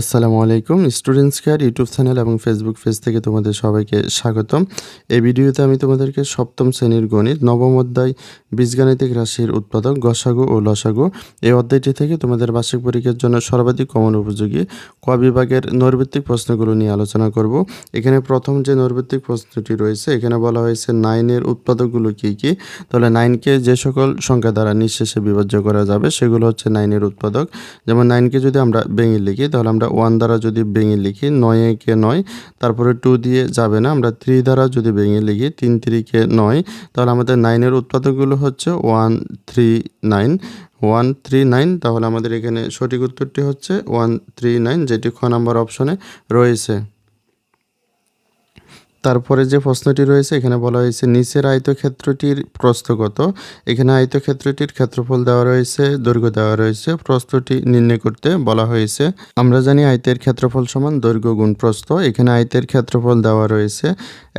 আসসালামু আলাইকুম students care YouTube channel এবং ফেসবুক পেজ থেকে তোমাদের সবাইকে স্বাগতম। এই ভিডিওতে আমি তোমাদেরকে সপ্তম শ্রেণির গণিত, নবম অধ্যায়, বীজগাণিতিক রাশির উৎপাদক, গসাগু ও লসাগু এই অধ্যায়টি থেকে তোমাদের বার্ষিক পরীক্ষার জন্য সর্বাধিক কমন উপযোগী ক বিভাগের নৈর্ভিত্তিক প্রশ্নগুলো নিয়ে আলোচনা করব। এখানে প্রথম যে নৈর্ভিত্তিক প্রশ্নটি রয়েছে, এখানে বলা হয়েছে নাইনের উৎপাদকগুলো কী কী? তাহলে নাইনকে যে সকল সংখ্যা দ্বারা নিঃশেষে বিভাজ্য করা যাবে, সেগুলো হচ্ছে নাইনের উৎপাদক। যেমন নাইনকে যদি আমরা ভেঙে লিখি, তাহলে আমরা ওয়ান দ্বারা যদি ভেঙে লিখি, নয় কে নয়, তারপরে টু দিয়ে যাবে না, আমরা থ্রি দ্বারা যদি ভেঙে লিখি, তিন থ্রিকে নয়, তাহলে আমাদের নাইনের উৎপাদকগুলো হচ্ছে one three nine one three nine তাহলে আমাদের এখানে সঠিক উত্তরটি হচ্ছে ওয়ান থ্রি নাইন যেটি খ নাম্বার অপশনে রয়েছে। তারপরে যে প্রশ্নটি রয়েছে, এখানে বলা হয়েছে, নিচের আয়তক্ষেত্রটির প্রস্থ কত এখানে আয়তক্ষেত্রটির ক্ষেত্রফল দেওয়া রয়েছে, দৈর্ঘ্য দেওয়া রয়েছে। প্রস্থটি নির্ণয় করতে বলা হয়েছে, আমরা জানি আয়তের ক্ষেত্রফল সমান দৈর্ঘ্য গুণ প্রস্থ। এখানে আয়তের ক্ষেত্রফল দেওয়া রয়েছে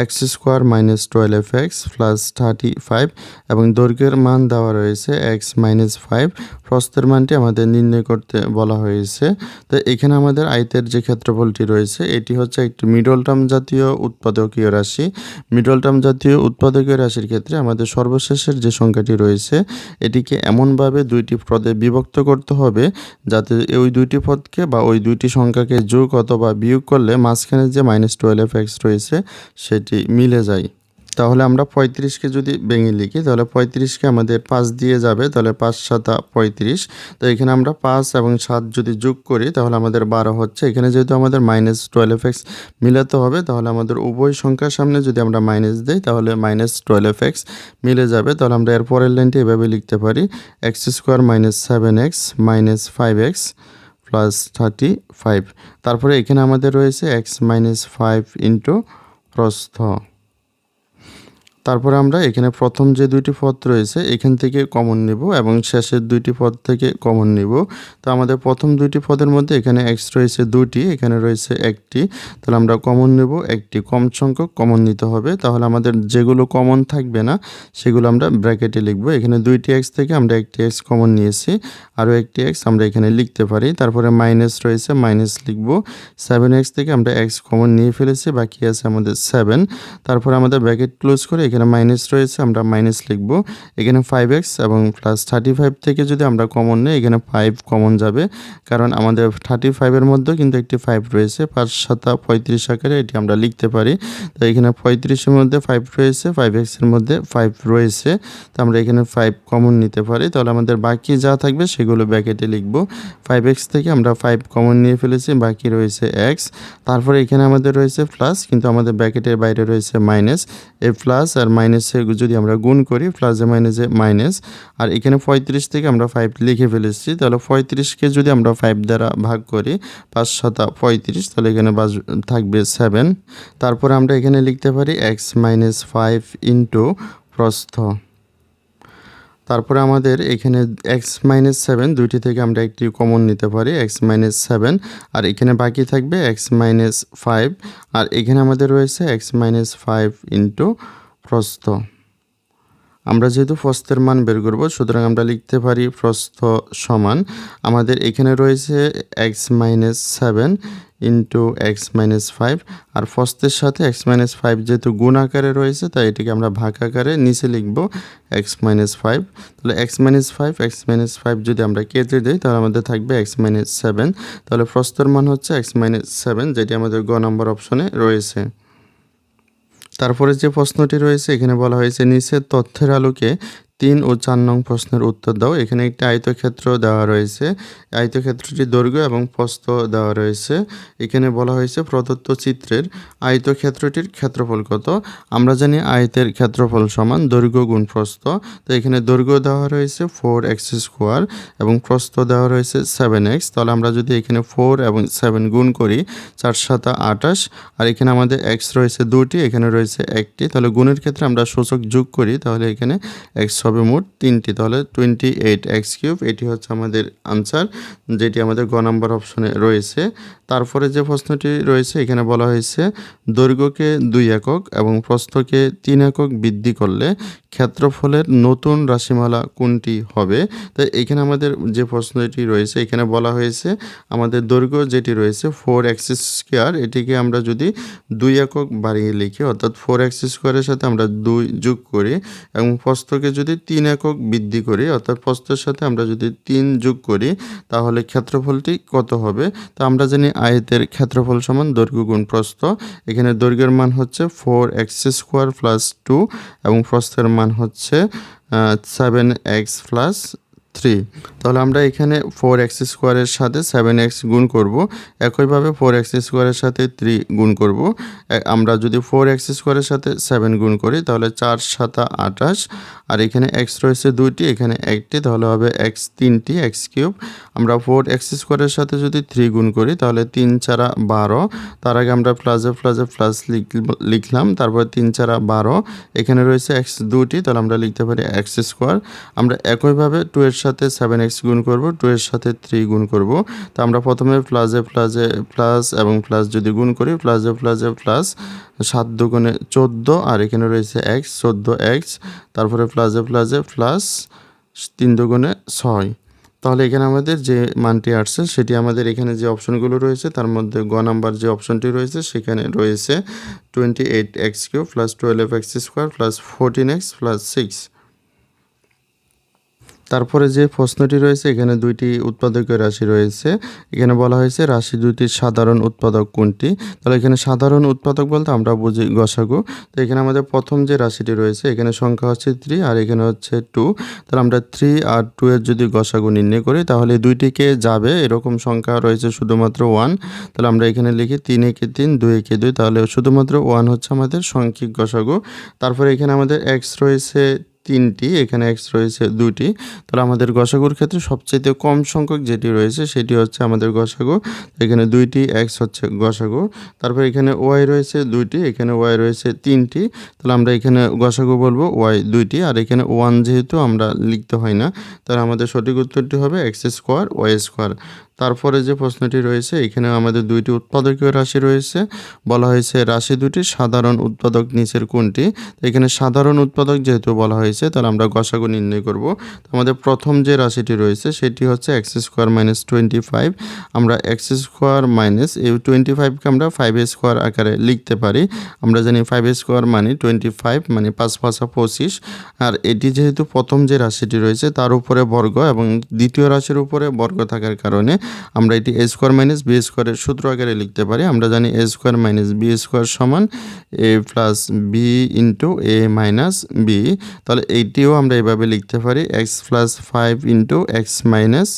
x square minus twelve x plus thirty five এবং দৈর্ঘ্যের মান দেওয়া রয়েছে এক্স মাইনাস ফাইভ প্রস্থের মানটি আমাদের নির্ণয় করতে বলা হয়েছে। তো এখানে আমাদের আয়তের যে ক্ষেত্রফলটি রয়েছে, এটি হচ্ছে একটি মিডল টার্ম জাতীয় উৎপাদকীয় রাশি। মিডল টার্ম জাতীয় উৎপাদকীয় রাশির ক্ষেত্রে আমাদের সর্বশেষের যে সংখ্যাটি রয়েছে, এটিকে এমনভাবে দুইটি পদে বিভক্ত করতে হবে যাতে ওই দুইটি পদকে বা ওই দুইটি সংখ্যাকে যোগ অথবা বিয়োগ করলে মাঝখানে যে মাইনাস টুয়েলভ এক্স রয়েছে, সেটি মিলে যায়, তাহলে আমরা পঁয়ত্রিশকে যদি ভেঙে লিখি, তাহলে পঁয়ত্রিশকে আমাদের পাঁচ দিয়ে যাবে, তাহলে পাঁচ সাতা পঁয়ত্রিশ। তো এখানে আমরা পাঁচ এবং সাত যদি যোগ করি, তাহলে আমাদের বারো হচ্ছে। এখানে যেহেতু আমাদের মাইনাস টুয়েলভ এক্স মিলাতে হবে, তাহলে আমাদের উভয় সংখ্যার সামনে যদি আমরা মাইনাস দিই, তাহলে মাইনাস টুয়েলভ এক্স মিলে যাবে। তাহলে আমরা এর পরের লাইনটি এভাবে লিখতে পারি x square minus seven x minus five x plus thirty five তারপরে এখানে আমাদের রয়েছে এক্স মাইনাস ফাইভ ইন্টু প্রস্থ তারপরে আমরা এখানে প্রথম যে দুইটি পদ রয়েছে, এখান থেকে কমন নিব এবং শেষের দুইটি পদ থেকে কমন নিব। তো আমাদের প্রথম দুইটি পদের মধ্যে এখানে এক্স রয়েছে দুটি এখানে রয়েছে একটি। তাহলে আমরা কমন নেব, একটি কম সংখ্যক কমন নিতে হবে। তাহলে আমাদের যেগুলো কমন থাকবে না, সেগুলো আমরা ব্র্যাকেটে লিখব। এখানে দুইটি এক্স থেকে আমরা একটি এক্স কমন নিয়েছি, আরও একটি এক্স আমরা এখানে লিখতে পারি। তারপরে মাইনাস রয়েছে মাইনাস লিখব। সেভেন এক্স থেকে আমরা এক্স কমন নিয়ে ফেলেছি, বাকি আছে আমাদের সেভেন তারপরে আমাদের ব্র্যাকেট ক্লোজ করে এখানে মাইনাস রয়েছে, আমরা মাইনাস লিখব। এখানে ফাইভ এক্স এবং প্লাস থার্টি ফাইভ থেকে যদি আমরা কমন নিই, এখানে ফাইভ কমন যাবে। কারণ আমাদের থার্টি ফাইভের মধ্যেও কিন্তু একটি ফাইভ রয়েছে, পাঁচ সাতা পঁয়ত্রিশ আকারে এটি আমরা লিখতে পারি। তো এখানে পঁয়ত্রিশের মধ্যে ফাইভ রয়েছে ফাইভ এক্সের মধ্যে ফাইভ রয়েছে। তো আমরা এখানে ফাইভ কমন নিতে পারি। তাহলে আমাদের বাকি যা থাকবে সেগুলো ব্যাকেটে লিখব। ফাইভ এক্স থেকে আমরা ফাইভ কমন নিয়ে ফেলেছি, বাকি রয়েছে এক্স তারপরে এখানে আমাদের রয়েছে প্লাস কিন্তু আমাদের ব্যাকেটের বাইরে রয়েছে মাইনাস এ প্লাস আর মাইনাসে যদি আমরা গুণ করি প্লাসে মাইনাসে মাইনাস আর এখানে পঁয়ত্রিশ থেকে আমরা ফাইভ লিখে ফেলেছি, তাহলে পঁয়ত্রিশকে যদি আমরা ফাইভ দ্বারা ভাগ করি, পাঁচ শতা পঁয়ত্রিশ, তাহলে এখানে বাজ, থাকবে সেভেন তারপর আমরা এখানে লিখতে পারি এক্স মাইনাস ফাইভ ইন্টু প্রস্থ। তারপরে আমাদের এখানে এক্স মাইনাস সেভেন দুইটি থেকে আমরা একটি কমন নিতে পারি এক্স মাইনাস সেভেন আর এখানে বাকি থাকবে এক্স মাইনাস ফাইভ আর এখানে আমাদের রয়েছে এক্স মাইনাস ফাইভ ইন্টু প্রস্থ। আমরা যেহেতু প্রস্থের মান বের করব, সুতরাং আমরা লিখতে পারি প্রস্থ সমান। আমাদের এখানে রয়েছে x minus seven into x minus five আর ফস্তের সাথে এক্স মাইনাস ফাইভ যেহেতু গুণ আকারে রয়েছে, তাই এটিকে আমরা ভাগ আকারে নিচে লিখব এক্স মাইনাস ফাইভ তাহলে x minus five x minus five যদি আমরা কেটে দিই, তাহলে আমাদের থাকবে এক্স মাইনাস সেভেন তাহলে প্রস্তর মান হচ্ছে এক্স মাইনাস সেভেন যেটি আমাদের গ নম্বর অপশনে রয়েছে। তারপরে যে প্রশ্নটি রয়েছে এখানে বলা হয়েছে নিচের তথ্যের আলোকে তিন ও চার নং প্রশ্নের উত্তর দাও। এখানে একটি আয়তক্ষেত্র দেওয়া রয়েছে। আয়তক্ষেত্রটি দৈর্ঘ্য এবং প্রস্থ দেওয়া রয়েছে। এখানে বলা হয়েছে প্রদত্ত চিত্রের আয়তক্ষেত্রটির ক্ষেত্রফল কত? আমরা জানি আয়তের ক্ষেত্রফল সমান দৈর্ঘ্য গুণ প্রস্থ। তো এখানে দৈর্ঘ্য দেওয়া রয়েছে ফোর এক্স স্কোয়ার এবং প্রস্থ দেওয়া রয়েছে সেভেন এক্স। তাহলে আমরা যদি এখানে ফোর এবং সেভেন গুণ করি, চার সাতা আটাশ আর এখানে আমাদের এক্স রয়েছে দুটি, এখানে রয়েছে একটি। তাহলে গুণের ক্ষেত্রে আমরা সূচক যোগ করি, তাহলে এখানে এক্স হবে মোট তিনটি, তাহলে টোয়েন্টি এইট এক্স কিউব এটি হচ্ছে আমাদের আনসার যেটি আমাদের গ নাম্বার অপশনে রয়েছে। তারপরে যে প্রশ্নটি রয়েছে, এখানে বলা হয়েছে, দৈর্ঘ্যকে দুই একক এবং প্রস্থকে তিন একক বৃদ্ধি করলে ক্ষেত্রফলের নতুন রাশিমালা কোনটি হবে? তো এখানে আমাদের যে প্রশ্নটি রয়েছে, এখানে বলা হয়েছে, আমাদের দৈর্ঘ্য যেটি রয়েছে ফোর এক্স স্কোয়ার এটিকে আমরা যদি দুই একক বাড়িয়ে লিখি, অর্থাৎ ফোর এক্স স্কোয়ারের সাথে আমরা দুই যোগ করি এবং প্রস্থকে যদি তিন একক বৃদ্ধি করি, অর্থাৎ প্রস্তের সাথে আমরা যদি তিন যোগ করি, তাহলে ক্ষেত্রফলটি কত হবে? তা আমরা জানি আয়তের ক্ষেত্রফল সমান দৈর্ঘ্য গুণ প্রস্থ। এখানে দৈর্ঘ্যের মান হচ্ছে four x square plus two এবং প্রস্থের মান হচ্ছে সেভেন এক্স প্লাস থ্রি তাহলে আমরা এখানে ফোর এক্স স্কোয়ারের সাথে সেভেন এক্স গুণ করব। একইভাবে ফোর এক্স স্কোয়ারের সাথে থ্রি গুণ করব। আমরা যদি ফোর এক্স স্কোয়ারের সাথে সেভেন গুণ করি, তাহলে চার সাতা আঠাশ, আর এখানে এক্স রয়েছে দুইটি, এখানে একটি, তাহলে হবে এক্স তিনটি এক্স কিউব। আমরা ফোর এক্স স্কোয়ারের সাথে যদি থ্রি গুণ করি, তাহলে তিন চারা বারো, তার আগে আমরা প্লাসে প্লাসে প্লাস লিখলাম, তারপর তিন চারা বারো, এখানে রয়েছে এক্স দুটি তাহলে আমরা লিখতে পারি এক্স স্কোয়ার আমরা একইভাবে টু এর সাথে সেভেন এক্স গুণ করব টু এর সাথে থ্রি গুণ করব। তো আমরা প্রথমে প্লাসে প্লাসে প্লাস এবং প্লাস যদি গুণ করি প্লাসে প্লাসে প্লাস সাত দুগুণে চোদ্দ, আর এখানে রয়েছে এক্স চোদ্দ এক্স তারপরে প্লাসে প্লাসে প্লাস তিন দুগুণে ছয়। তাহলে এখানে আমাদের যে মানটি আসছে, সেটি আমাদের এখানে যে অপশনগুলো রয়েছে, তার মধ্যে গ নাম্বার যে অপশনটি রয়েছে, সেখানে রয়েছে twenty eight x cube plus twelve x square plus fourteen x plus six তারপরে যে প্রশ্নটি রয়েছে, এখানে দুইটি উৎপাদকীয় রাশি রয়েছে। এখানে বলা হয়েছে রাশি দুইটির সাধারণ উৎপাদক কোনটি? তাহলে এখানে সাধারণ উৎপাদক বলতে আমরা বুঝি গসাগু। তো এখানে আমাদের প্রথম যে রাশিটি রয়েছে, এখানে সংখ্যা হচ্ছে থ্রি আর এখানে হচ্ছে টু তাহলে আমরা থ্রি আর টু এর যদি গসাগু নির্ণয় করি, তাহলে দুইটিকে যাবে? এরকম সংখ্যা রয়েছে শুধুমাত্র ওয়ান তাহলে আমরা এখানে লিখি তিন একে তিন, দুই একে দুই। তাহলে শুধুমাত্র ওয়ান হচ্ছে আমাদের সংখ্যিক গসাগু। তারপরে এখানে আমাদের এক্স রয়েছে তিনটি, এখানে এক্স রয়েছে দুটি তাহলে আমাদের গসাগুর ক্ষেত্রে সবচেয়ে কম সংখ্যক যেটি রয়েছে, সেটি হচ্ছে আমাদের গসাগু। এখানে দুইটি এক্স হচ্ছে গসাগু। তারপর এখানে ওয়াই রয়েছে দুইটি, এখানে ওয়াই রয়েছে তিনটি। তাহলে আমরা এখানে গসাগু বলব ওয়াই দুইটি। আর এখানে ওয়ান যেহেতু আমরা লিখতে হয় না, তাহলে আমাদের সঠিক উত্তরটি হবে এক্স স্কোয়ার ওয়াই স্কোয়ার তারপরে যে প্রশ্নটি রয়েছে এখানে আমাদের দুইটি উৎপাদকীয় রাশি রয়েছে। বলা হয়েছে রাশি দুটি সাধারণ উৎপাদক নিচের কোনটি? তো এখানে সাধারণ উৎপাদক যেহেতু বলা হয়েছে, তাহলে আমরা গসাগু নির্ণয় করব। আমাদের প্রথম যে রাশিটি রয়েছে, সেটি হচ্ছে x square minus twenty five. আমরা এক্স স্কোয়ার মাইনাস এই টোয়েন্টি ফাইভকে আমরা ফাইভ স্কোয়ার আকারে লিখতে পারি। আমরা জানি ফাইভ স্কোয়ার মানে টোয়েন্টি ফাইভ মানে পাঁচ পাঁচা পঁচিশ। আর এটি যেহেতু প্রথম যে রাশিটি রয়েছে, তার উপরে বর্গ এবং দ্বিতীয় রাশির উপরে বর্গ থাকার কারণে আমরা এটি এ স্কোয়ার মাইনাস বি স্কোয়ারের সূত্র আকারে লিখতে পারি। আমরা জানি a square minus b square সমান a plus b into a minus b তাহলে এইটিও আমরা এভাবে লিখতে পারি x plus five into x minus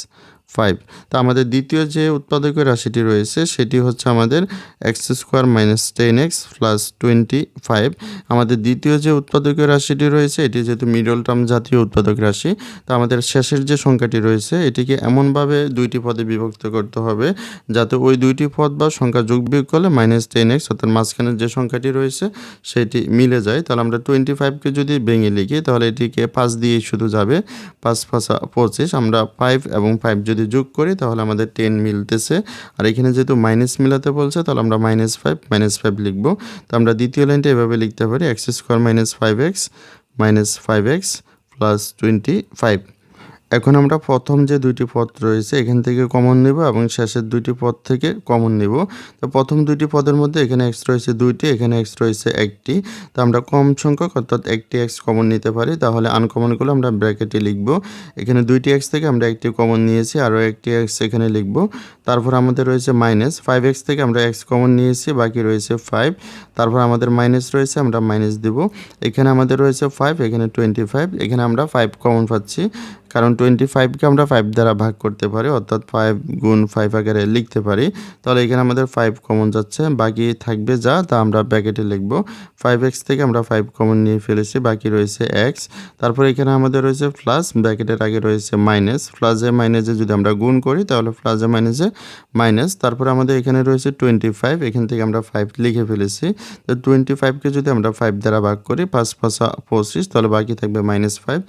five তো আমাদের দ্বিতীয় যে উৎপাদকের রাশিটি রয়েছে, সেটি হচ্ছে আমাদের x square minus ten x plus twenty five আমাদের দ্বিতীয় যে উৎপাদকের রাশিটি রয়েছে, এটি যেহেতু মিডল টার্ম জাতীয় উৎপাদক রাশি, তো আমাদের শেষের যে সংখ্যাটি রয়েছে, এটিকে এমনভাবে দুইটি পদে বিভক্ত করতে হবে, যাতে ওই দুইটি পদ বা সংখ্যা যোগ বিয়োগ করলে মাইনাস টেন এক্স অর্থাৎ মাঝখানের যে সংখ্যাটি রয়েছে, সেটি মিলে যায়। তাহলে আমরা টোয়েন্টি ফাইভকে যদি ভেঙে লিখি, তাহলে এটিকে পাঁচ দিয়েই শুধু যাবে, পাঁচ পাঁচা পঁচিশ। আমরা ফাইভ এবং ফাইভ যদি যোগ করি, তাহলে আমাদের টেন মিলতেছে। আর এখানে যেহেতু মাইনাস মিলাতে বলছে, তাহলে আমরা মাইনাস ফাইভ মাইনাস ফাইভ লিখব। তো আমরা দ্বিতীয় লাইনটা এভাবে লিখতে পারি x square minus five x minus five x plus twenty five এখন আমরা প্রথম যে দুইটি পদ রয়েছে, এখান থেকে কমন নেব এবং শেষের দুইটি পদ থেকে কমন নেব। তো প্রথম দুইটি পদের মধ্যে এখানে এক্স রয়েছে দুইটি, এখানে এক্স রয়েছে একটি। তো আমরা কম সংখ্যক, অর্থাৎ একটি এক্স কমন নিতে পারি। তাহলে আনকমনগুলো আমরা ব্র্যাকেটে লিখব। এখানে দুইটি এক্স থেকে আমরা একটি কমন নিয়েছি, আরও একটি এক্স এখানে লিখব। তারপর আমাদের রয়েছে মাইনাস ফাইভ এক্স থেকে আমরা এক্স কমন নিয়েছি, বাকি রয়েছে ফাইভ তারপর আমাদের মাইনাস রয়েছে, আমরা মাইনাস দেব। এখানে আমাদের রয়েছে ফাইভ এখানে টোয়েন্টি ফাইভ এখানে আমরা ফাইভ কমন পাচ্ছি। কারণ টোয়েন্টি ফাইভকে আমরা ফাইভ দ্বারা ভাগ করতে পারি, অর্থাৎ ফাইভ গুণ ফাইভ আকারে লিখতে পারি, তাহলে এখানে আমাদের ফাইভ কমন যাচ্ছে, বাকি থাকবে যা, তা আমরা ব্যাকেটে লিখব। ফাইভ এক্স থেকে আমরা ফাইভ কমন নিয়ে ফেলেছি, বাকি রয়েছে এক্স তারপর এখানে আমাদের রয়েছে প্লাস ব্যাকেটের আগে রয়েছে মাইনাস প্লাসে মাইনাসে যদি আমরা গুণ করি, তাহলে প্লাসে মাইনাসে মাইনাস তারপরে আমাদের এখানে রয়েছে টোয়েন্টি ফাইভ এখান থেকে আমরা ফাইভ লিখে ফেলেছি। তো টোয়েন্টি ফাইভকে যদি আমরা ফাইভ দ্বারা ভাগ করি, পাঁচ, পাঁচা, পঁচিশ, তাহলে বাকি থাকবে মাইনাস ফাইভ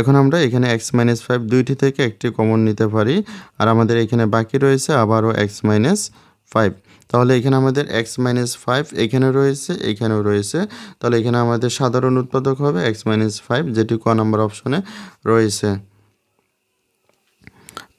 এখন আমরা এখানে এক্স মাইনাস ফাইভ দুইটি থেকে একটি কমন নিতে পারি। আর আমাদের এখানে বাকি রয়েছে আবারও এক্স মাইনাস ফাইভ তাহলে এখানে আমাদের এক্স মাইনাস ফাইভ এখানে রয়েছে, এখানেও রয়েছে। তাহলে এখানে আমাদের সাধারণ উৎপাদক হবে এক্স মাইনাস ফাইভ যেটি ক নম্বর অপশনে রয়েছে।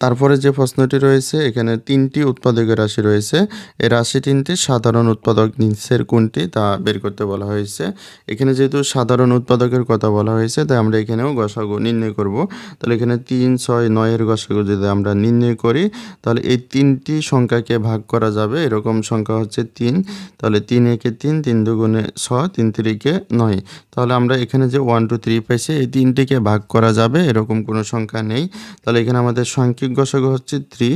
তারপরে যে প্রশ্নটি রয়েছে, এখানে তিনটি উৎপাদকের রাশি রয়েছে। এই রাশি তিনটি সাধারণ উৎপাদক নিচের কোনটি তা বের করতে বলা হয়েছে। এখানে যেহেতু সাধারণ উৎপাদকের কথা বলা হয়েছে, তাই আমরা এখানেও গসাগু নির্ণয় করব। তাহলে এখানে তিন, ছয়, নয়ের গসাগু যদি আমরা নির্ণয় করি, তাহলে এই তিনটি সংখ্যাকে ভাগ করা যাবে। এরকম সংখ্যা হচ্ছে তিন। তাহলে তিন একে তিন তিন দুগুণে ছয়, তিন তিরিকে নয়। তাহলে আমরা এখানে যে ওয়ান টু থ্রি পাইছি, এই তিনটিকে ভাগ করা যাবে। এরকম কোনো সংখ্যা নেই। তাহলে এখানে আমাদের সাংখ্যিক গসাগু হচ্ছে থ্রি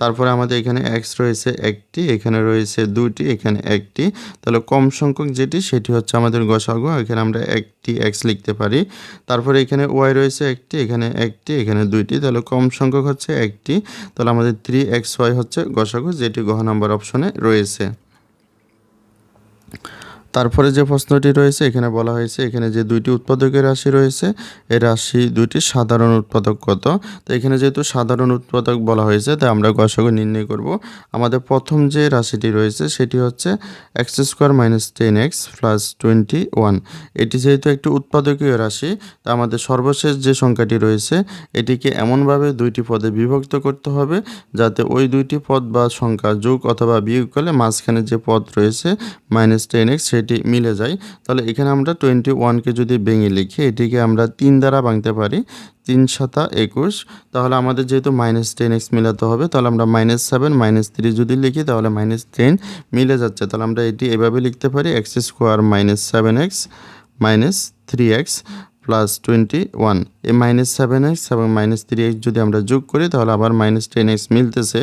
তারপরে আমাদের এখানে এক্স রয়েছে একটি, এখানে রয়েছে দুটি এখানে একটি। তাহলে কম সংখ্যক যেটি, সেটি হচ্ছে আমাদের গসাগু, এখানে আমরা একটি এক্স লিখতে পারি। তারপরে এখানে ওয়াই রয়েছে একটি, এখানে একটি, এখানে দুইটি। তাহলে কম সংখ্যক হচ্ছে একটি। তাহলে আমাদের থ্রি এক্স ওয়াই হচ্ছে গসাগু, যেটি গহ নাম্বার অপশনে রয়েছে। তারপরে যে প্রশ্নটি রয়েছে, এখানে বলা হয়েছে, এখানে যে দুইটি উৎপাদকের রাশি রয়েছে এই রাশি দুইটি সাধারণ উৎপাদক কত? তো এখানে যেহেতু সাধারণ উৎপাদক বলা হয়েছে, তাই আমরা গসাগু নির্ণয় করব। আমাদের প্রথম যে রাশিটি রয়েছে, সেটি হচ্ছে x square minus ten x plus twenty one. এটি যেহেতু একটি উৎপাদকীয় রাশি, তা আমাদের সর্বশেষ যে সংখ্যাটি রয়েছে, এটিকে এমনভাবে দুইটি পদে বিভক্ত করতে হবে, যাতে ওই দুইটি পদ বা সংখ্যা যোগ অথবা বিয়োগ করলে মাঝখানে যে পদ রয়েছে, মাইনাস টেন এক্স, সেটি মিলে যায়। তাহলে এখানে আমরা টোয়েন্টি ওয়ানকে যদি ভেঙে লিখি, এটিকে আমরা তিন দ্বারা ভাঙতে পারি, তিন সাতা একুশ। তাহলে আমাদের যেহেতু মাইনাস টেন এক্স মিলাতে হবে, তাহলে আমরা মাইনাস সেভেন মাইনাস থ্রি যদি লিখি, তাহলে মাইনাস টেন মিলে যাচ্ছে। তাহলে আমরা এটি এভাবে লিখতে পারি x square minus seven x minus three x plus twenty one এই মাইনাস সেভেন এক্স এবং মাইনাস থ্রি এক্স যদি আমরা যোগ করি, তাহলে আবার মাইনাস টেন এক্স মিলতেছে।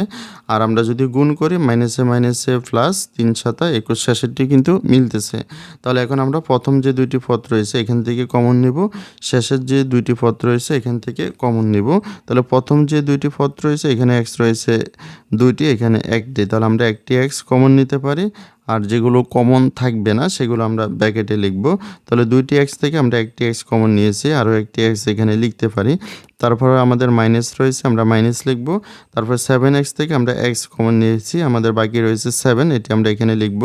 আর আমরা যদি গুণ করি মাইনাসে মাইনাসে প্লাস তিন সাতা একুশ শেষেরটি কিন্তু মিলতেছে। তাহলে এখন আমরা প্রথম যে দুইটি পদ রয়েছে, এখান থেকে কমন নিব। শেষের যে দুইটি পদ রয়েছে, এখান থেকে কমন নিব। তাহলে প্রথম যে দুইটি পদ রয়েছে, এখানে এক্স রয়েছে দুইটি, এখানে একটি তাহলে আমরা একটি এক্স কমন নিতে পারি। আর যেগুলো কমন থাকবে না, সেগুলো আমরা ব্যাকেটে লিখব। তাহলে দুইটি এক্স থেকে আমরা একটি এক্স কমন নিয়েছি, আরও একটি এক্স এখানে লিখতে পারি। তারপরে আমাদের মাইনাস রয়েছে, আমরা মাইনাস লিখব। তারপর সেভেন এক্স থেকে আমরা এক্স কমন নিয়েছি, আমাদের বাকি রয়েছে সেভেন এটি আমরা এখানে লিখব।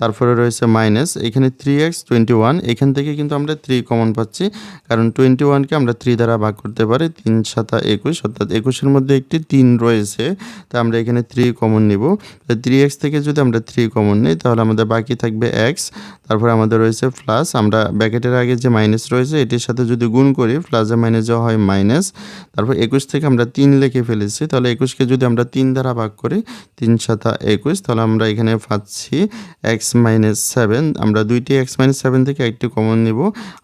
তারপরে রয়েছে মাইনাস এখানে থ্রি এক্স টোয়েন্টি ওয়ান এখান থেকে কিন্তু আমরা থ্রি কমন পাচ্ছি। কারণ টোয়েন্টি ওয়ানকে আমরা থ্রি দ্বারা ভাগ করতে পারি, তিন সাতা একুশ, অর্থাৎ একুশের মধ্যে একটি তিন রয়েছে, তা আমরা এখানে থ্রি কমন নিব। থ্রি এক্স থেকে যদি আমরা থ্রি কমন নিই তাহলে আমাদের বাকি থাকবে এক্স তারপরে আমাদের রয়েছে প্লাস আমরা ব্যাকেটের আগে যে মাইনাস রয়েছে, এটির সাথে যদি গুণ করি প্লাসে মাইনাসে হয় মাইনাস তারপর একুশ থেকে আমরা তিন লিখে ফেলেছি, তাহলে একুশকে যদি আমরা তিন দ্বারা ভাগ করি, তিন সাতা একুশ, তাহলে আমরা এখানে পাচ্ছি এক্স মাইনাস সেভেন আমরা দুইটি এক্স মাইনাস সেভেন থেকে একটি কমন নিব,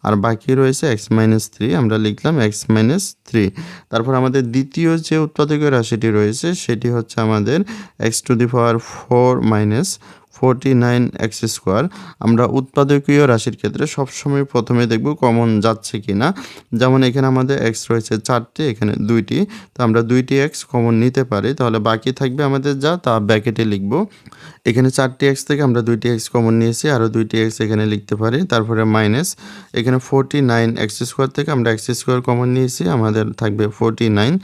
আর বাকি রয়েছে এক্স মাইনাস থ্রি আমরা লিখলাম এক্স মাইনাস থ্রি তারপর আমাদের দ্বিতীয় যে উৎপাদকের রাশিটি রয়েছে, সেটি হচ্ছে আমাদের x to the power four minus forty nine x square. আমরা উৎপাদকীয় রাশির ক্ষেত্রে সবসময় প্রথমে দেখব কমন যাচ্ছে কি না যেমন এখানে আমাদের এক্স রয়েছে চারটি, এখানে দুইটি। তো আমরা দুইটি এক্স কমন নিতে পারি। তাহলে বাকি থাকবে আমাদের যা, তা ব্যাকেটে লিখব। এখানে চারটি এক্স থেকে আমরা দুইটি এক্স কমন নিয়েছি, আরও দুইটি এক্স এখানে লিখতে পারি। তারপরে মাইনাস। এখানে ফোরটি নাইন এক্স স্কোয়ার থেকে আমরা এক্স স্কোয়ার কমন নিয়েছি, আমাদের থাকবে ফোরটি নাইন।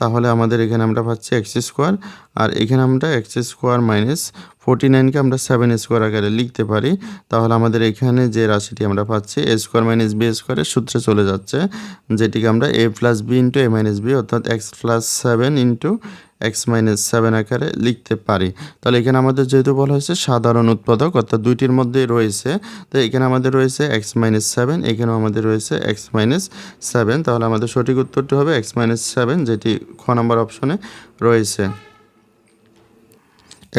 তাহলে আমাদের এখানে আমরা পাচ্ছি এক্স স্কোয়ার, আর এখানে আমরা এক্স স্কোয়ার মাইনাস ফোরটি নাইনকে আমরা সেভেন স্কোয়ার আকারে লিখতে পারি। তাহলে আমাদের এখানে যে রাশিটি আমরা পাচ্ছি, এ স্কোয়ার মাইনাস বি স্কোয়ারের সূত্রে চলে যাচ্ছে, যেটিকে আমরা a plus b into a minus b অর্থাৎ x plus seven into x minus seven আকারে লিখতে পারি। তাহলে এখানে আমাদের যেহেতু বলা হয়েছে সাধারণ উৎপাদক, অর্থাৎ দুইটির মধ্যে রয়েছে, তো এখানে আমাদের রয়েছে এক্স মাইনাস সেভেন এখানেও আমাদের রয়েছে এক্স মাইনাস সেভেন তাহলে আমাদের সঠিক উত্তরটি হবে এক্স মাইনাস সেভেন যেটি খ নম্বর অপশনে রয়েছে।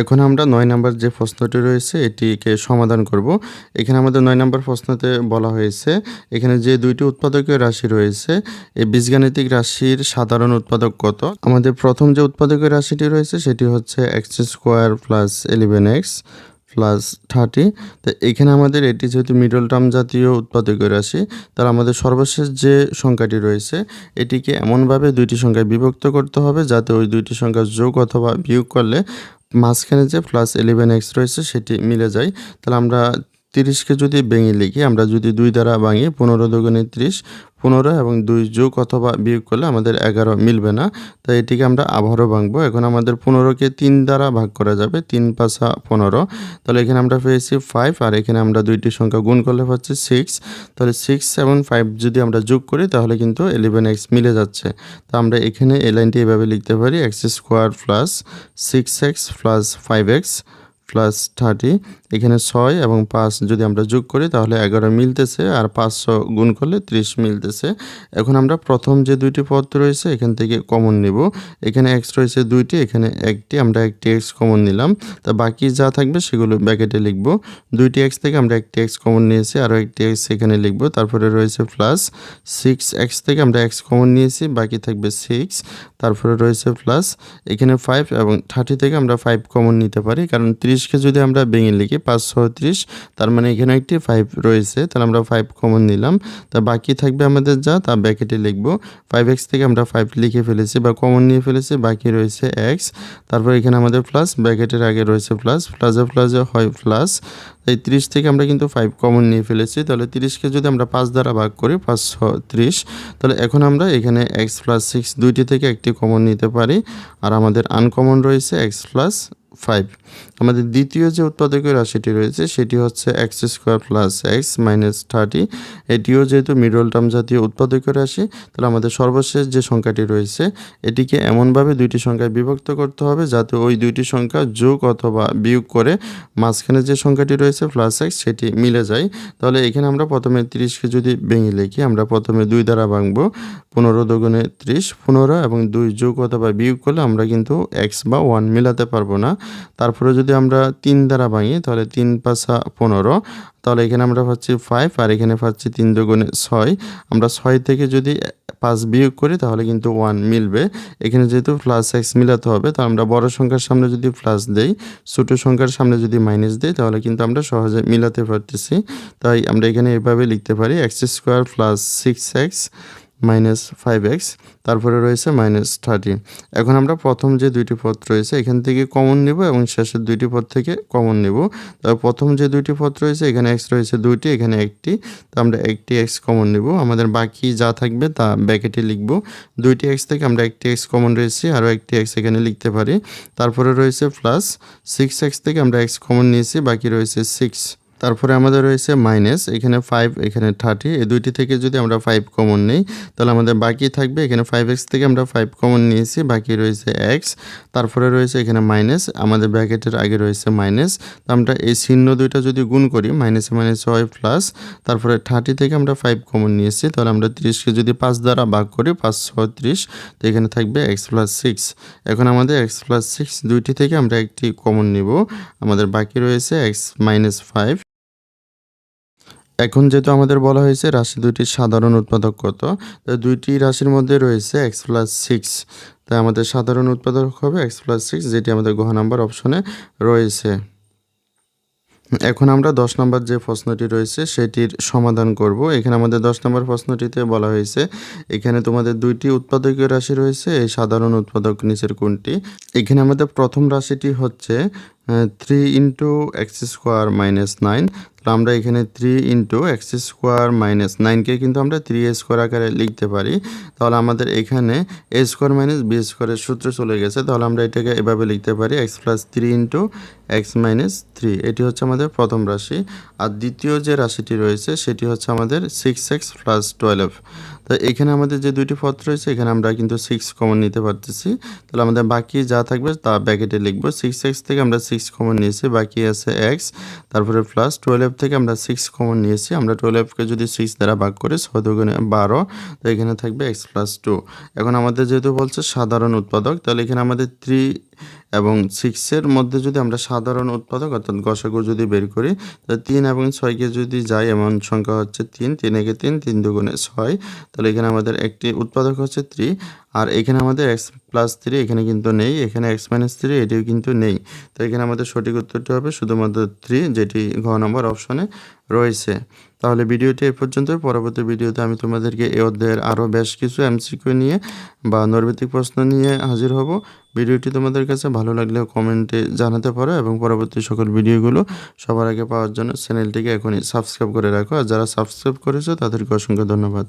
এখন আমরা নয় নাম্বার যে প্রশ্নটি রয়েছে, এটিকে সমাধান করব। এখানে আমাদের নয় নাম্বার প্রশ্নতে বলা হয়েছে, এখানে যে দুইটি উৎপাদকীয় রাশি রয়েছে, এই বীজগাণিতিক রাশির সাধারণ উৎপাদক কত? আমাদের প্রথম যে উৎপাদকীয় রাশিটি রয়েছে, সেটি হচ্ছে x square plus eleven x plus thirty. তো এখানে আমাদের এটি যেহেতু মিডল টার্ম জাতীয় উৎপাদকীয় রাশি, তার আমাদের সর্বশেষ যে সংখ্যাটি রয়েছে, এটিকে এমনভাবে দুইটি সংখ্যায় বিভক্ত করতে হবে যাতে ওই দুইটি সংখ্যার যোগ অথবা বিয়োগ করলে মাঝখানে যে প্লাস ইলেভেন এক্স রয়েছে সেটি মিলে যায়। তাহলে আমরা তিরিশকে যদি ভেঙে লিখি, আমরা যদি দুই দ্বারা ভাঙি, পনেরো দুগুণে তিরিশ, পনেরো এবং দুই যোগ অথবা বিয়োগ করলে আমাদের এগারো মিলবে না। তাই এটিকে আমরা আবারও ভাঙবো। এখন আমাদের পনেরোকে তিন দ্বারা ভাগ করা যাবে, তিন পাঁচা পনেরো। তাহলে এখানে আমরা পেয়েছি ফাইভ আর এখানে আমরা দুইটি সংখ্যা গুণ করলে পাচ্ছি সিক্স তাহলে সিক্স সেভেন ফাইভ যদি আমরা যোগ করি, তাহলে কিন্তু ইলেভেন এক্স মিলে যাচ্ছে। তো আমরা এখানে এই লাইনটি এভাবে লিখতে পারি x square plus six x plus five x plus thirty এখানে ছয় এবং পাঁচ যদি আমরা যোগ করি, তাহলে এগারো মিলতেছে আর পাঁচশো গুণ করলে ত্রিশ মিলতেছে। এখন আমরা প্রথম যে দুইটি পদ রয়েছে, এখান থেকে কমন নিব। এখানে এক্স রয়েছে দুইটি, এখানে একটি, আমরা একটি এক্স কমন নিলাম। তা বাকি যা থাকবে, সেগুলো ব্যাকেটে লিখব। দুইটি এক্স থেকে আমরা একটি এক্স কমন নিয়েছি, আরও একটি এক্স এখানে লিখব। তারপরে রয়েছে প্লাস সিক্স এক্স থেকে আমরা এক্স কমন নিয়েছি, বাকি থাকবে সিক্স তারপরে রয়েছে প্লাস এখানে ফাইভ এবং থার্টি থেকে আমরা ফাইভ কমন নিতে পারি, কারণ ত্রিশকে যদি আমরা ভেঙে লিখি, পাঁচশো ত্রিশ তার মানে এখানে একটি ফাইভ রয়েছে, তাহলে আমরা ফাইভ কমন নিলাম। তা বাকি থাকবে আমাদের যা, তা ব্যাকেটে লিখব। ফাইভ এক্স থেকে আমরা ফাইভ লিখে ফেলেছি বা কমন নিয়ে ফেলেছি, বাকি রয়েছে এক্স তারপর এখানে আমাদের প্লাস ব্যাকেটের আগে রয়েছে প্লাস প্লাসে প্লাসে হয় প্লাস এই তিরিশ থেকে আমরা কিন্তু ফাইভ কমন নিয়ে ফেলেছি, তাহলে তিরিশকে যদি আমরা পাঁচ দ্বারা ভাগ করি, পাঁচশো ত্রিশ, তাহলে এখন আমরা এখানে এক্স প্লাস সিক্স দুইটি থেকে একটি কমন নিতে পারি। আর আমাদের আনকমন রয়েছে এক্স প্লাস ফাইভ আমাদের দ্বিতীয় যে উৎপাদকীয় রাশিটি রয়েছে, সেটি হচ্ছে x square plus x minus thirty এটিও যেহেতু মিডল টার্ম জাতীয় উৎপাদকীয় রাশি, তাহলে আমাদের সর্বশেষ যে সংখ্যাটি রয়েছে, এটিকে এমনভাবে দুইটি সংখ্যায় বিভক্ত করতে হবে যাতে ওই দুইটি সংখ্যা যোগ অথবা বিয়োগ করে মাঝখানে যে সংখ্যাটি রয়েছে প্লাস এক্স সেটি মিলে যায়। তাহলে এখানে আমরা প্রথমে তিরিশকে যদি ভেঙে লিখি, আমরা প্রথমে দুই দ্বারা ভাঙবো, পনেরো দুগুণে ত্রিশ, পনেরো এবং দুই যোগ অথবা বিয়োগ করলে আমরা কিন্তু এক্স বা ওয়ান মিলাতে পারব না। তারপরে যদি আমরা তিন দ্বারা ভাঙি, তাহলে তিন পাঁচা পনেরো, তাহলে এখানে আমরা পাচ্ছি ফাইভ আর এখানে পাচ্ছি তিন দুগুণে ছয়। আমরা ছয় থেকে যদি পাঁচ বিয়োগ করি, তাহলে কিন্তু ওয়ান মিলবে। এখানে যেহেতু প্লাস এক্স মিলাতে হবে, তো আমরা বড় সংখ্যার সামনে যদি প্লাস দেই, ছোটো সংখ্যার সামনে যদি মাইনাস দিই, তাহলে কিন্তু আমরা সহজে মিলাতে পারতেছি। তাই আমরা এখানে এভাবে লিখতে পারি x square plus six x minus five x তারপরে রয়েছে মাইনাস থার্টি এখন আমরা প্রথম যে দুইটি পদ রয়েছে, এখান থেকে কমন নিব এবং শেষের দুইটি পদ থেকে কমন নিব। তার প্রথম যে দুইটি পদ রয়েছে, এখানে এক্স রয়েছে দুইটি, এখানে একটি। তো আমরা একটি এক্স কমন নিব। আমাদের বাকি যা থাকবে তা ব্যাকেটে লিখব। দুইটি এক্স থেকে আমরা একটি এক্স কমন রয়েছে, আরও একটি এক্স এখানে লিখতে পারি। তারপরে রয়েছে প্লাস সিক্স এক্স থেকে আমরা এক্স কমন নিয়েছি, বাকি রয়েছে সিক্স তারপরে আমাদের রয়েছে মাইনাস এখানে ফাইভ এখানে থার্টি এই দুইটি থেকে যদি আমরা ফাইভ কমন নিই, তাহলে আমাদের বাকি থাকবে, এখানে ফাইভ এক্স থেকে আমরা ফাইভ কমন নিয়েছি, বাকি রয়েছে এক্স তারপরে রয়েছে এখানে মাইনাস আমাদের ব্র্যাকেটের আগে রয়েছে মাইনাস তো আমরা এই চিহ্ন দুইটা যদি গুণ করি মাইনাসে মাইনাস হয় প্লাস তারপরে থার্টি থেকে আমরা ফাইভ কমন নিয়েছি, তাহলে আমরা তিরিশকে যদি পাঁচ দ্বারা ভাগ করি, পাঁচ ছত্রিশ তো এখানে থাকবে এক্স প্লাস সিক্স এখন আমাদের এক্স প্লাস সিক্স দুইটি থেকে আমরা একটি কমন নিব, আমাদের বাকি রয়েছে এক্স মাইনাস ফাইভ এখন যেহেতু আমাদের বলা হয়েছে রাশি দুইটির সাধারণ উৎপাদক কত, তো দুইটি রাশির মধ্যে রয়েছে এক্স প্লাস সিক্স তাই আমাদের সাধারণ উৎপাদক হবে এক্স প্লাস সিক্স যেটি আমাদের গহ নাম্বার অপশনে রয়েছে। এখন আমরা দশ নম্বর যে প্রশ্নটি রয়েছে, সেটির সমাধান করব। এখানে আমাদের দশ নম্বর প্রশ্নটিতে বলা হয়েছে, এখানে তোমাদের দুইটি উৎপাদকীয় রাশি রয়েছে, এই সাধারণ উৎপাদক নিচের কোনটি? এখানে আমাদের প্রথম রাশিটি হচ্ছে three into x square minus nine আমরা এখানে three into x square minus নাইনকে কিন্তু আমরা থ্রি এ স্কোয়ার আকারে লিখতে পারি। তাহলে আমাদের এখানে এ স্কোয়ার মাইনাস বি স্কোয়ারের সূত্র চলে গেছে। তাহলে আমরা এটাকে এভাবে লিখতে পারি x plus three into x minus three এটি হচ্ছে আমাদের প্রথম রাশি। আর দ্বিতীয় যে রাশিটি রয়েছে, সেটি হচ্ছে আমাদের সিক্স এক্স প্লাস টুয়েলভ তো এখানে আমাদের যে দুইটি পথ রয়েছে, এখানে আমরা কিন্তু সিক্স কমন নিতে পারতেছি। তাহলে আমাদের বাকি যা থাকবে তা ব্যাকেটে লিখব। সিক্স এক্স থেকে আমরা সিক্স কমন নিয়েছি, বাকি আছে এক্স তারপরে প্লাস টুয়েলভ থেকে আমরা সিক্স কমন নিয়েছি। আমরা টুয়েলভকে যদি সিক্স দ্বারা ভাগ করি ছয় বারো, তো এখানে থাকবে এক্স প্লাস টু এখন আমাদের যেহেতু বলছে সাধারণ উৎপাদক, তাহলে এখানে আমাদের থ্রি এবং সিক্সের মধ্যে যদি আমরা সাধারণ উৎপাদক অর্থাৎ গসাগু যদি বের করি তো তিন এবং ছয়কে যদি যাই এমন সংখ্যা হচ্ছে তিন তিন একে তিন তিন দুগুণে ছয়। তাহলে এখানে আমাদের একটি উৎপাদক হচ্ছে থ্রি আর এখানে আমাদের এক্স প্লাস থ্রি এখানে কিন্তু নেই, এখানে এক্স মাইনাস থ্রি এটিও কিন্তু নেই। তো এখানে আমাদের সঠিক উত্তরটি হবে শুধুমাত্র থ্রি যেটি ঘ নম্বর অপশনে রয়েছে। তাহলে ভিডিওটি এ পর্যন্ত, পরবর্তী ভিডিওতে আমি তোমাদেরকে এ অধ্যায়ের আরও বেশ কিছু এমসিকিউ নিয়ে বা নৈর্মিত্তিক প্রশ্ন নিয়ে হাজির হব। ভিডিওটি তোমাদের কাছে ভালো লাগলে কমেন্টে জানাতে পারো এবং পরবর্তী সকল ভিডিওগুলো সবার আগে পাওয়ার জন্য চ্যানেলটিকে এখনই সাবস্ক্রাইব করে রাখো। আর যারা সাবস্ক্রাইব করেছ, তাদেরকে অসংখ্য ধন্যবাদ।